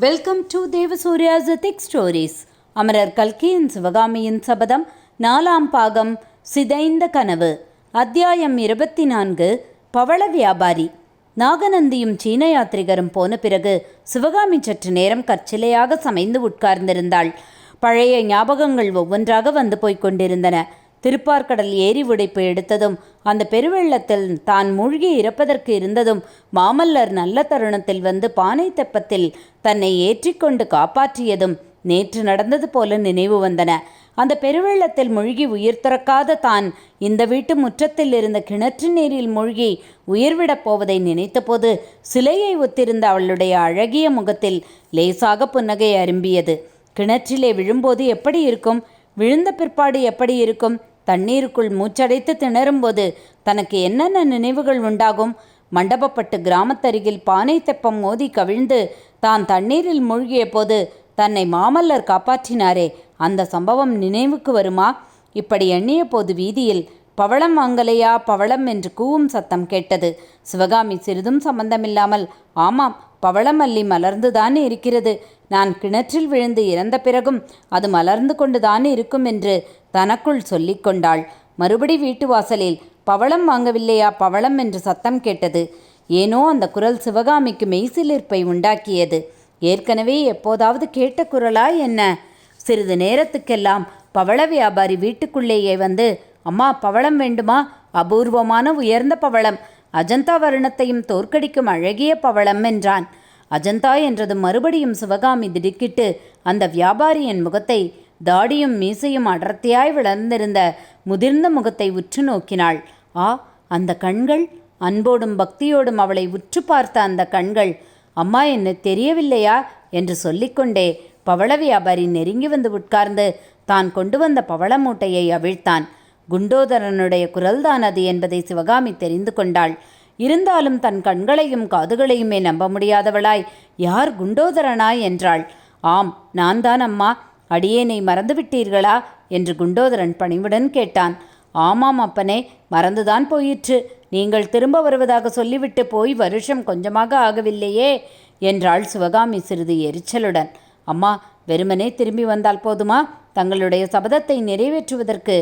Welcome to தேவசூர்யாஸ் tick stories அமரர் கல்கியின் சிவகாமியின் சபதம் நாலாம் பாகம் சிதைந்த கனவு. அத்தியாயம் இருபத்தி நான்கு பவள வியாபாரி. நாகநந்தியும் சீன யாத்ரிகரும் போன பிறகு சிவகாமி சற்று நேரம் கற்சிலையாக சமைந்து உட்கார்ந்திருந்தாள். பழைய ஞாபகங்கள் ஒவ்வொன்றாக வந்து போய்க் கொண்டிருந்தன. திருப்பார்கடல் ஏரி உடைப்பு எடுத்ததும் அந்த பெருவெள்ளத்தில் தான் மூழ்கி இறப்பதற்கு இருந்ததும் மாமல்லர் நல்ல தருணத்தில் வந்து பானை தெப்பத்தில் தன்னை ஏற்றிக்கொண்டு காப்பாற்றியதும் நேற்று நடந்தது போல நினைவு வந்தன. அந்த பெருவெள்ளத்தில் மூழ்கி உயிர் துறக்காத தான் இந்த வீட்டு முற்றத்தில் இருந்த கிணற்று நீரில் மூழ்கி உயிர்விடப் போவதை நினைத்தபோது சிலையை ஒத்திருந்த அவளுடைய அழகிய முகத்தில் லேசாக புன்னகை அரும்பியது. கிணற்றிலே விழும்போது எப்படி இருக்கும்? விழுந்த பிற்பாடு எப்படி இருக்கும்? தண்ணீருக்குள் மூச்சடைத்து திணறும்போது தனக்கு என்னென்ன நினைவுகள் உண்டாகும்? மண்டபப்பட்டு கிராமத்தருகில் பானை தெப்பம் மோதி கவிழ்ந்து தான் தண்ணீரில் மூழ்கிய போது தன்னை மாமல்லர் காப்பாற்றினாரே. அந்த சம்பவம் நினைவுக்கு வருமா? இப்படி எண்ணிய போது வீதியில் பவளம் வாங்கலையா? பவளம்? என்று கூவும் சத்தம் கேட்டது. சிவகாமி சிறிதும் சம்பந்தமில்லாமல் ஆமாம் பவளமல்லி மலர்ந்துதானே இருக்கிறது. நான் கிணற்றில் விழுந்து இறந்த பிறகும் அது மலர்ந்து கொண்டுதானே இருக்கும் என்று தனக்குள் சொல்லிக்கொண்டாள் மறுபடி வீட்டு வாசலில் பவளம் வாங்கவில்லையா? பவளம்? என்று சத்தம் கேட்டது. ஏனோ அந்த குரல் சிவகாமிக்கு மெய்சிலிருப்பை உண்டாக்கியது. ஏற்கனவே எப்போதாவது கேட்ட குரலா என்ன? சிறிது நேரத்துக்கெல்லாம் பவள வியாபாரி வீட்டுக்குள்ளேயே வந்து அம்மா பவளம் வேண்டுமா? அபூர்வமான உயர்ந்த பவளம். அஜந்தா வருணத்தையும் தோற்கடிக்கும் அழகிய பவளம் என்றான். அஜந்தா என்றது மறுபடியும் சிவகாமி திடுக்கிட்டு அந்த வியாபாரியின் முகத்தை தாடியும் மீசையும் அடர்த்தியாய் வளர்ந்திருந்த முதிர்ந்த முகத்தை உற்று நோக்கினாள். ஆ அந்த கண்கள்? அன்போடும் பக்தியோடும் அவளை உற்று பார்த்த அந்த கண்கள் அம்மா என்ன தெரியவில்லையா? என்று சொல்லிக்கொண்டே பவள வியாபாரி நெருங்கி வந்து உட்கார்ந்து தான் கொண்டு வந்த பவள மூட்டையை அவிழ்த்தான். குண்டோதரனுடைய குரல்தான் அது என்பதை சிவகாமி தெரிந்து கொண்டாள். இருந்தாலும் தன் கண்களையும் காதுகளையுமே நம்ப முடியாதவளாய் யார் குண்டோதரனாய் என்றாள். ஆம் நான் தான் அம்மா. அடியேனை மறந்துவிட்டீர்களா? என்று குண்டோதரன் பணிவுடன் கேட்டான். ஆமாம் அப்பனே மறந்துதான் போயிற்று. நீங்கள் திரும்ப வருவதாக சொல்லிவிட்டு போய் வருஷம் கொஞ்சமாக ஆகவில்லையே என்றாள் சிவகாமி சிறிது எரிச்சலுடன். அம்மா வெறுமனே திரும்பி வந்தால் போதுமா? தங்களுடைய சபதத்தை நிறைவேற்றுவதற்கு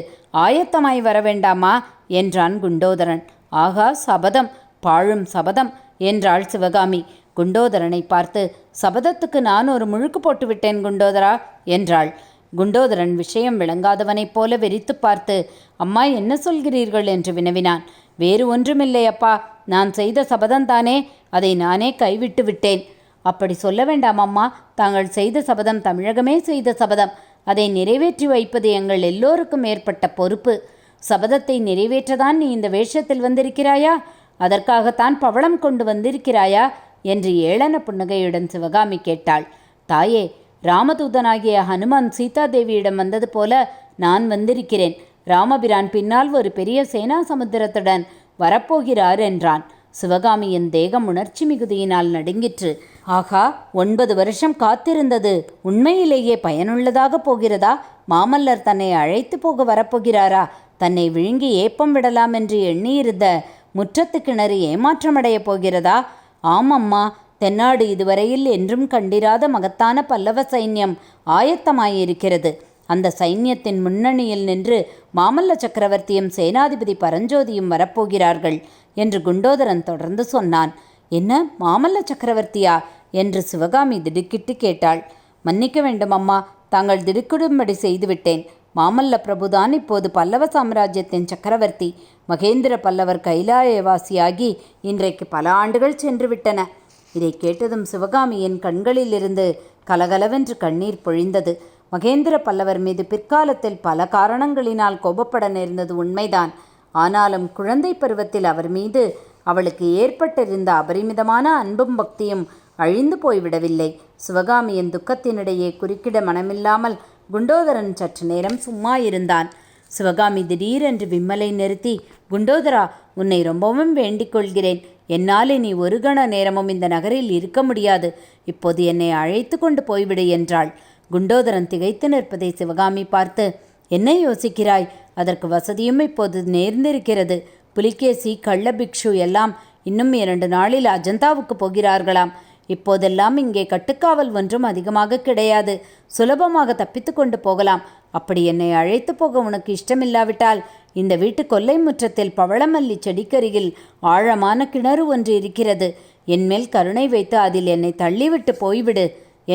ஆயத்தமாய் வர வேண்டாமா என்றான் குண்டோதரன். ஆகா சபதம் பாழும் சபதம் என்றாள் சிவகாமி. குண்டோதரனை பார்த்து சபதத்துக்கு நான் ஒரு முழுக்கு போட்டுவிட்டேன் குண்டோதரா என்றாள். குண்டோதரன் விஷயம் விளங்காதவனைப் போல வெறித்து பார்த்து அம்மா என்ன சொல்கிறீர்கள்? என்று வினவினான். வேறு ஒன்றுமில்லை அப்பா. நான் செய்த சபதம்தானே? அதை நானே கைவிட்டு விட்டேன் அப்படி சொல்ல வேண்டாம் அம்மா. தாங்கள் செய்த சபதம் தமிழகமே செய்த சபதம். அதை நிறைவேற்றி வைப்பது எங்கள் எல்லோருக்கும் ஏற்பட்ட பொறுப்பு. சபதத்தை நிறைவேற்றதான் நீ இந்த வேஷத்தில் வந்திருக்கிறாயா? அதற்காகத்தான் பவளம் கொண்டு வந்திருக்கிறாயா? என்று ஏளன புன்னகையுடன் சிவகாமி கேட்டாள். தாயே ராமதூதனாகிய ஹனுமான் சீதாதேவியிடம் வந்தது போல நான் வந்திருக்கிறேன். ராமபிரான் பின்னால் ஒரு பெரிய சேனா சமுத்திரத்துடன் வரப்போகிறார் என்றான். சிவகாமியின் தேகம் உணர்ச்சி மிகுதியினால் நடுங்கிற்று. ஆகா ஒன்பது வருஷம் காத்திருந்தது. உண்மையிலேயே பயனுள்ளதாக போகிறதா? மாமல்லர் தன்னை அழைத்து போக வரப்போகிறாரா? தன்னை விழுங்கி ஏப்பம் விடலாம் என்று எண்ணியிருந்த முற்றத்து கிணறு ஏமாற்றமடையப் போகிறதா? ஆமம்மா தென்னாடு இதுவரையில் என்றும் கண்டிராத மகத்தான பல்லவ சைன்யம் ஆயத்தமாயிருக்கிறது. அந்த சைன்யத்தின் முன்னணியில் நின்று மாமல்ல சக்கரவர்த்தியும் சேனாதிபதி பரஞ்சோதியும் வரப்போகிறார்கள். என்று குண்டோதரன் தொடர்ந்து சொன்னான். என்ன மாமல்ல சக்கரவர்த்தியா? என்று சிவகாமி திடுக்கிட்டு கேட்டாள். மன்னிக்க வேண்டும் அம்மா தாங்கள் திடுக்கிடும்படி செய்துவிட்டேன். மாமல்ல பிரபுதான் இப்போது பல்லவ சாம்ராஜ்யத்தின் சக்கரவர்த்தி. மகேந்திர பல்லவர் கைலாயவாசியாகி இன்றைக்கு பல ஆண்டுகள் சென்று விட்டன. இதை கேட்டதும் சிவகாமியின் கண்களிலிருந்து கலகலவென்று கண்ணீர் பொழிந்தது. மகேந்திர பல்லவர் மீது பிற்காலத்தில் பல காரணங்களினால் கோபப்பட நேர்ந்தது உண்மைதான். ஆனாலும் குழந்தை பருவத்தில் அவர் மீது அவளுக்கு ஏற்பட்டிருந்த அபரிமிதமான அன்பும் பக்தியும் அழிந்து போய்விடவில்லை. சிவகாமியின் துக்கத்தினிடையே குறுக்கிட மனமில்லாமல் குண்டோதரன் சற்று நேரம் சும்மா இருந்தான். சிவகாமி திடீரென்று விம்மலை நிறுத்தி குண்டோதரா உன்னை ரொம்பவும் வேண்டிக் கொள்கிறேன். என்னால் நீ ஒரு கண நேரமும் இந்த நகரில் இருக்க முடியாது. இப்போது என்னை அழைத்து கொண்டு போய்விடு என்றாள். குண்டோதரன் திகைத்து நிற்பதை சிவகாமி பார்த்து என்ன யோசிக்கிறாய்? அதற்கு வசதியும் இப்போது நேர்ந்திருக்கிறது. புலிகேசி கள்ளபிக்ஷு எல்லாம் இன்னும் இரண்டு நாளில் அஜந்தாவுக்கு போகிறார்களாம். இப்போதெல்லாம் இங்கே கட்டுக்காவல் ஒன்றும் அதிகமாக கிடையாது. சுலபமாக தப்பித்து கொண்டு போகலாம். அப்படி என்னை அழைத்து போக உனக்கு இஷ்டமில்லாவிட்டால் இந்த வீட்டு கொல்லை முற்றத்தில் பவளமல்லி செடிக்கருகில் ஆழமான கிணறு ஒன்று இருக்கிறது. என்மேல் கருணை வைத்து அதில் என்னை தள்ளிவிட்டு போய்விடு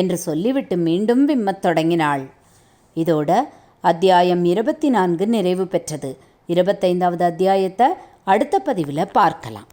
என்று சொல்லிவிட்டு மீண்டும் விம்மத் தொடங்கினாள். இதோட அத்தியாயம் இருபத்தி நான்கு நிறைவு பெற்றது. இருபத்தைந்தாவது அத்தியாயத்தை அடுத்த பதிவில் பார்க்கலாம்.